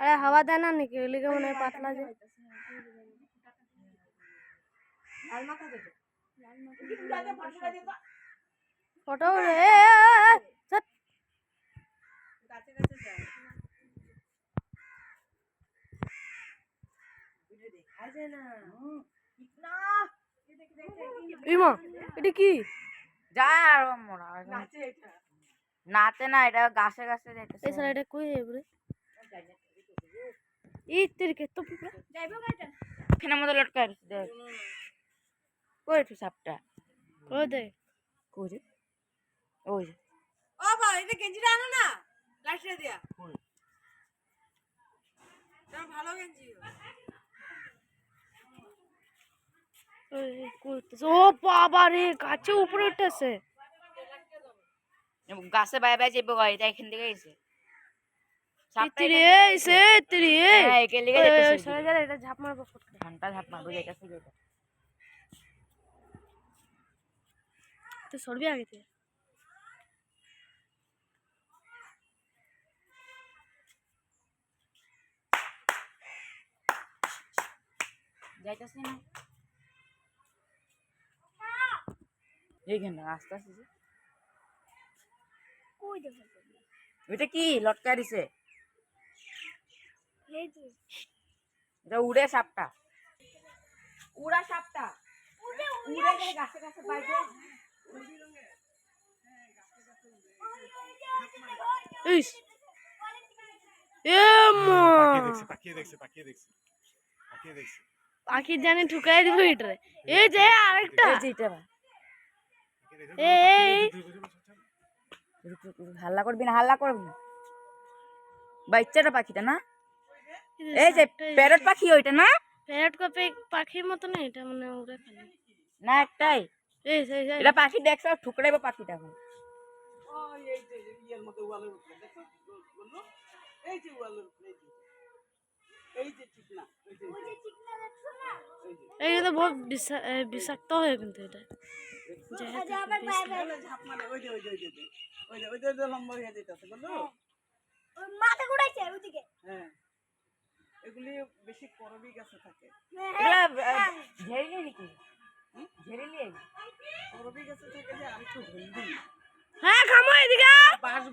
আরে হাওয়া দেয় না নাকি ওই লিগে মনে হয় পাতলা যে ফটো রে ছাত। ইমা এটা কি? যা আর মোরা নাচে না এটা গাছে গাছে যাইতেছে। এই সারা এটা কই এবরে ই তেরকে তো পুরা এখানের মধ্যে লটকায় রয়েছে দেখ। কই একটু সাপটা? ও দে কই রে? ওই ও বা এটা গেঞ্জিটা আনো না? লাইটটা দিয়া। তোমার ও বাবা রে গাছে উপরে উঠতেছে। গাছে বাই বাই যাইব গাড়ি তাই এখান থেকে এসে। ইতিরে হ্যাঁ, ঝাপ মারবো ঘণ্টা ঝাপ মারবো যাইতেছে যেটা তুই সরবি আগে থেকে। যাইতেছে না। এইখানে আস্তে আস্তে যে। কই দেখো ওইটা কি লটকায় দিছে? এই তো এটা উড়ে সাপটা উড়া সাপটা উড়ে গেলে গাছে গাছে বাইরে ইস এ মা। পাকিয়ে দেখছে পাকিয়ে দেখছে পাকিয়ে দেখছে। পাকিয়ে দেখছে। পাখি জানি ঠুকাই দিব এটারে এই যে আরেকটা। এই বা। হাল্লা করবি না হাল্লা করবি বাচ্চাটা পাখিটা না? এই যে প্যারট পাখি ওইটা না? প্যারট কপে পাখির মতো না এটা মানে উড়ে খালি না। একটাই। এই এটা পাখি দেখছে ঠুকরাইবো পাখিটা এখন। এই যে ইয়ের মধ্যে ওয়ালের উপরে দেখো বলল এই যে ওয়ালের উপরে এই যে এই যে ঠিক না এই যে এই তো বহুত বিষা- বিষাক্ত হয় কিন্তু এটা। হয়ে যেতেছে বলল হ্যাঁ। এগুলি বেশি করবি গাছে থাকে। করবি গাছে যে হেলদি হ্যাঁ খামো এদিকে। বাঁশ